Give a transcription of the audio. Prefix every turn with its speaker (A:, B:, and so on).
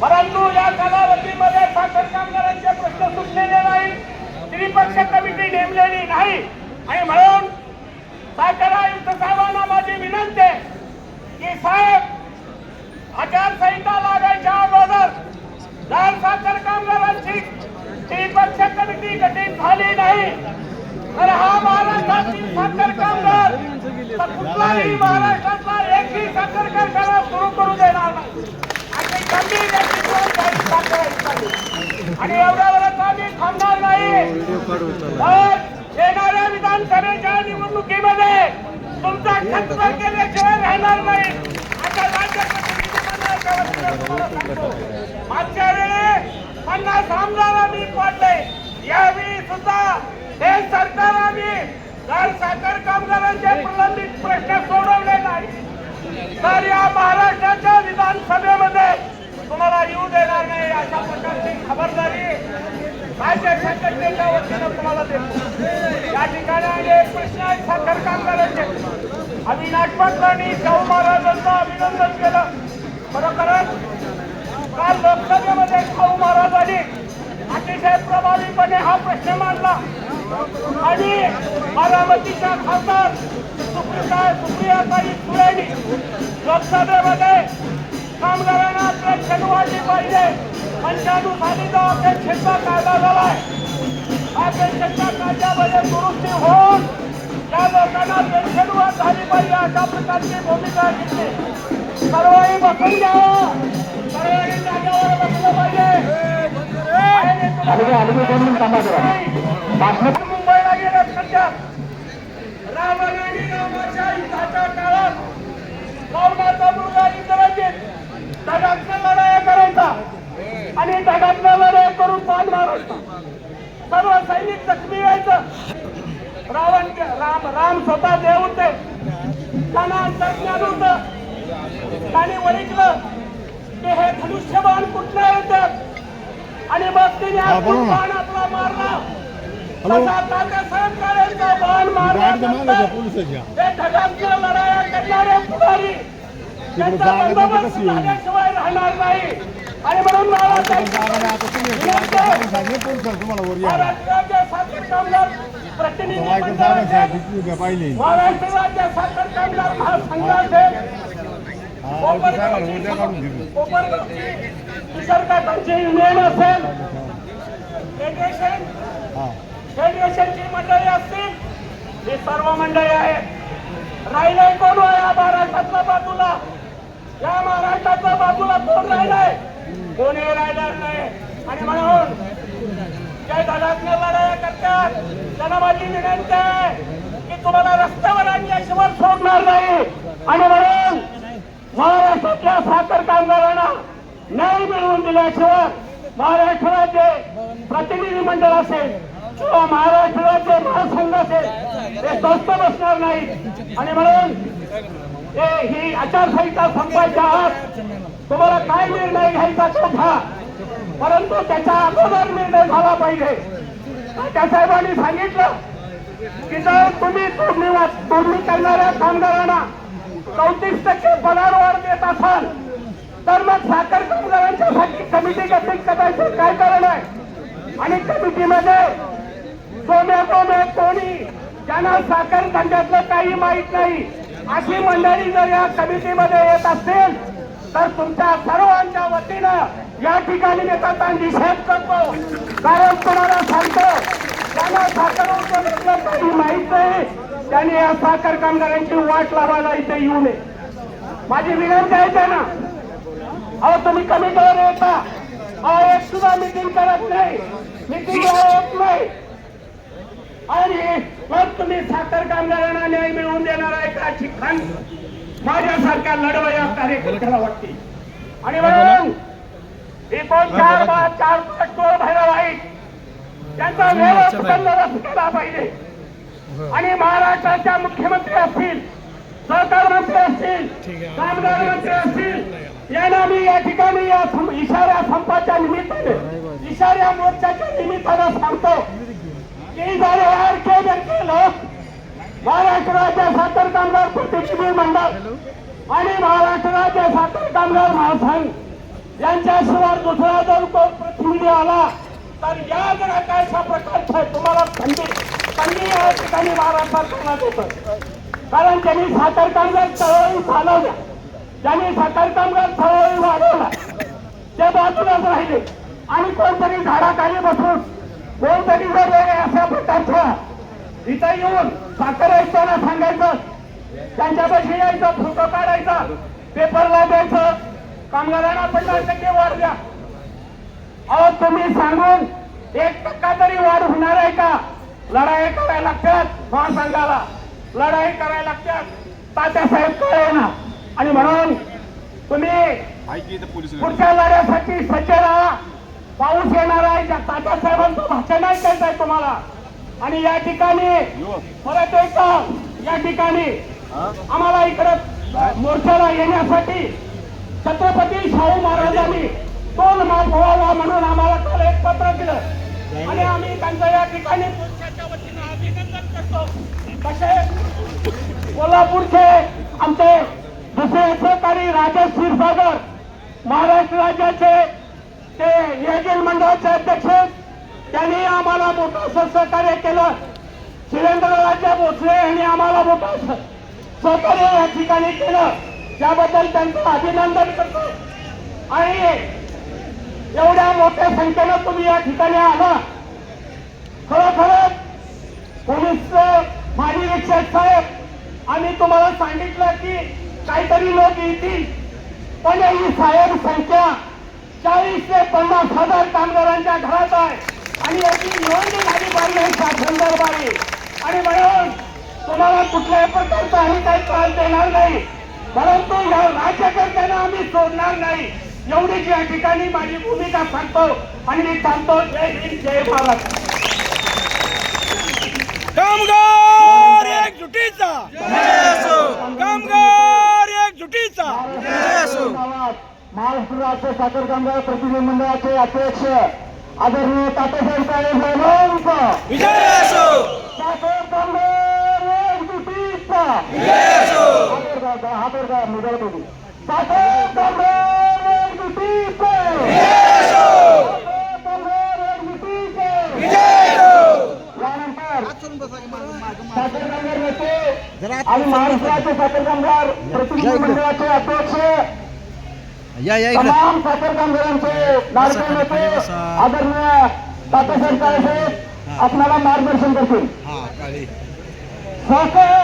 A: परंतु या कालावधीमध्ये साखर कामगारांचे प्रश्न सुटलेले नाही त्रिपक्ष कमिटी नेमलेली नाही. आणि म्हणून साखर आयुक्त साहेबांना माझी विनंती आहे की साहेब आचारसंहिता लागायच्या अगोदर जर साखर कामगारांची त्रिपक्ष कमिटी गठीत झाली नाही तर हा महाराष्ट्रातील साखर कामगार तर कुठलाही महाराष्ट्रातला एकही साखर कारखाना सुरू करू देणार नाही अशी गंभीर याची जबाबदारी साखर आयुक्तांनी. आणि एवढ्यावरच आम्ही थांबणार नाही तर येणाऱ्या विधानसभेच्या निवडणुकीमध्ये तुमचा केल्याशिवाय राहणार नाही. आता राज्याच्या मागच्या वेळी पन्नास आमदार आम्ही पाडले यावेळी सुद्धा हे सरकार आम्ही जर साखर कामगारांचे प्रलंबित प्रश्न सोडवले नाही तर या महाराष्ट्राच्या विधानसभेमध्ये तुम्हाला येऊ देणार नाही अशा प्रकारची खबरदारी राज्य संघटनेच्या वतीनं तुम्हाला देतो या ठिकाणी अनेक प्रश्न आहेत साखर कामगारांचे. अविनाश पाटलांनी शाहू महाराजांचं अभिनंदन केलं. खरोखरच काल लोकसभेमध्ये शाहू महाराजांनी अतिशय प्रभावीपणे हा प्रश्न मांडला. आणि बारामतीच्या खासदार सुप्रिया सुप्रियाताई सुरेनी लोकसभेमध्ये कामगारांना पेन्शन वाढली पाहिजे. पंचानुसारीचा अपेक्षेचा कायदा झालाय. अपेक्षेच्या कायद्यामध्ये दुरुस्ती होऊन त्या लोकांना पेन्शन झाली पाहिजे अशा प्रकारची भूमिका घेतली सर्वही बसून घ्यावं सर्वांनी जागेवर बसलं पाहिजे मुंबईला गेलं सध्या राम आणि रामाच्या युद्धाच्या काळात रावणाचा मुलगा इंद्रजित धगातनं लढाया करायचा आणि धगातनं लढाया करून पान मारायचा सर्व सैनिक जखमी रावण राम राम स्वतः देव होते. त्यांना अंतर्ज्ञान होतं. त्याने ओळखलं की हे धनुष्यबाण कुठलं येतात आणि मग तिने आपण बाण आपला मारला. तसा काळेंचा बाण हे लढाया करणारे पुढारी. त्यांचा बंदोबस्त? झाल्याशिवाय राहणार नाही. आणि म्हणून
B: पाहिजे
A: महाराष्ट्र राज्य साखर कामगार महासंघाचे निसर्गाची युनियन असेल फेडरेशन
B: हा
A: फेडरेशनची मंडळी असतील ही सर्व मंडळी आहेत राहिलंय कोण हो या महाराष्ट्रातल्या बाजूला या महाराष्ट्राच्या बाजूला कोण राहिलंय कोणी राहणार नाही. आणि म्हणून जे धडातल्या लढाया करतात. त्यांना माझी विनंती आहे की तुम्हाला रस्त्यावर आणल्याशिवाय सोडणार नाही. आणि म्हणून महाराष्ट्रातल्या साखर कामगारांना न्याय मिळवून दिल्याशिवाय महाराष्ट्र राज्य प्रतिनिधी मंडळ असेल किंवा महाराष्ट्र राज्य महासंघ असेल ते स्वस्त बसणार नाही. आणि म्हणून हे ही आचारसंहिता संपायच्या आत तुम्हाला काय निर्णय घ्यायचा तो घ्या परंतु त्याच्या अगोदर निर्णय झाला पाहिजे. त्या साहेबांनी सांगितलं की जर तुम्ही तोडणी तोडणी करणाऱ्या कामगारांना चौतीस टक्के पगार देत असाल तर मग साखर कामगारांच्यासाठी कमिटी गठीत करायचं काय कारण आहे? आणि कमिटीमध्ये सोम्या सोम्या कोणी ज्यांना साखर धंद्यातलं काही माहीत नाही अशी मंडळी जर या कमिटीमध्ये येत असेल तर तुमच्या सर्वांच्या वतीनं या ठिकाणी मी निषेध करतो. कारण तुम्हाला सांगतो त्यांना साखर काही माहीत नाही. त्यांनी या साखर कामगारांची वाट लावायला इथे येऊ नये. माझी विनंती आहे त्यांना अहो तुम्ही कमिटीवर येता. अहो एक सुद्धा मिटिंग करत नाही. मिटिंग होत नाही. आणि मग तुम्ही साखर कामगारांना न्याय मिळवून देणार आहे का? ठिकाण माझ्यासारख्या लढवया कार्यकर्त्याला वाटते. आणि म्हणून एकूण चार पाच चार पाच टोळ भैरव आहेत त्यांचा बंदोबस्त केला पाहिजे. आणि महाराष्ट्राच्या मुख्यमंत्री असतील सहकार मंत्री असतील कामगार मंत्री असतील यांना मी या ठिकाणी या इशारा संपाच्या निमित्ताने इशाऱ्या मोर्चाच्या निमित्तानं सांगतो. की झाले यार के के लोक महाराष्ट्र राज्य साखर कामगार प्रतिनिधी मंडळ आणि महाराष्ट्र राज्य साखर कामगार महासंघ यांच्याशिवाय दुसरा जर कोण प्रतिनिधी आला तर या जर का अशा तुम्हाला थंडी थंडी या ठिकाणी महाराष्ट्रात करण्यात येतं कारण त्यांनी साखर कामगार चळवळी चालवल्या ज्यांनी साखर कामगार चळवळी वाढवला ते बाजूलाच राहिले आणि कोणतरी झाडाखाली बसून कोणतरी जर अशा प्रकारच्या इथं येऊन साखर ऐकताना सांगायचं. त्यांच्यापाशी यायचं फोटो काढायचा पेपरला द्यायचं. कामगारांना पन्नास टक्के वाढ द्या. अहो तुम्ही सांगून एक टक्का तरी वाढ होणार आहे का? लढाई करायला लागतात महासंघाला लढाई करायला लागतात. तात्यासाहेब कळे ना आणि म्हणून तुम्ही पुढच्या लढ्यासाठी सज्ज राहा. पाऊस येणार आहे. त्या तात्यासाहेबांचं भाषण ऐकायचं आहे तुम्हाला. आणि या ठिकाणी परत एकदा या ठिकाणी आम्हाला इकडे मोर्चाला येण्यासाठी छत्रपती शाहू महाराजांनी दोन मार्ग व्हावा म्हणून आम्हाला काल एक पत्र दिलं. आणि आम्ही त्यांचं या ठिकाणी मोर्चाच्या वतीनं अभिनंदन करतो. तसे कोल्हापूरचे आमचे दुसरे सहकारी राजेश क्षीरसागर महाराष्ट्र राज्याचे ते नियोजन मंडळाचे अध्यक्ष त्यांनी आम्हाला मोठं असं सहकार्य केलं. सुरेंद्रराजे भोसले यांनी आम्हाला मोठं स- सहकार्य या ठिकाणी केलं. त्याबद्दल त्यांचं अभिनंदन करतो. आणि एवढ्या मोठ्या संख्येनं तुम्ही या ठिकाणी आला. खरोखरच पोलीस महानिरीक्षक साहेब आम्ही तुम्हाला सांगितलं की काहीतरी लोक येतील. पण ही साहेब संख्या चाळीस ते पन्नास हजार कामगारांच्या घरात आहे. आणि याची नोंद झाली पाहिजे शासनदरबारी आणि म्हणून तुम्हाला कुठल्याही प्रकारचा आम्ही काही त्रास देणार नाही. परंतु या राज्यकर्त्यांना आम्ही सोडणार नाही. एवढीच या ठिकाणी माझी भूमिका सांगतो आणि मी सांगतो जय हिंद जय भारत.
C: कामगार एकजुटीचा कामगार एकजुटीचा
A: महाराष्ट्र राज्य साखर कामगार प्रतिनिधी मंडळाचे अध्यक्ष आदरणीय तात्यासाहेब
C: असो!
A: साखर कामगार साखर कामगार यानंतर साखर कामगार नेते आणि महाराष्ट्राचे साखर कामगार प्रतिनिधी मंडळाचे अध्यक्ष
D: या या इकडे.
A: तमाम साखर कामगारांचे लाडके नेते आदरणीय तात्यासाहेब काळे साहेब आपल्याला मार्गदर्शन करतील.
D: हा काळी.
A: साखर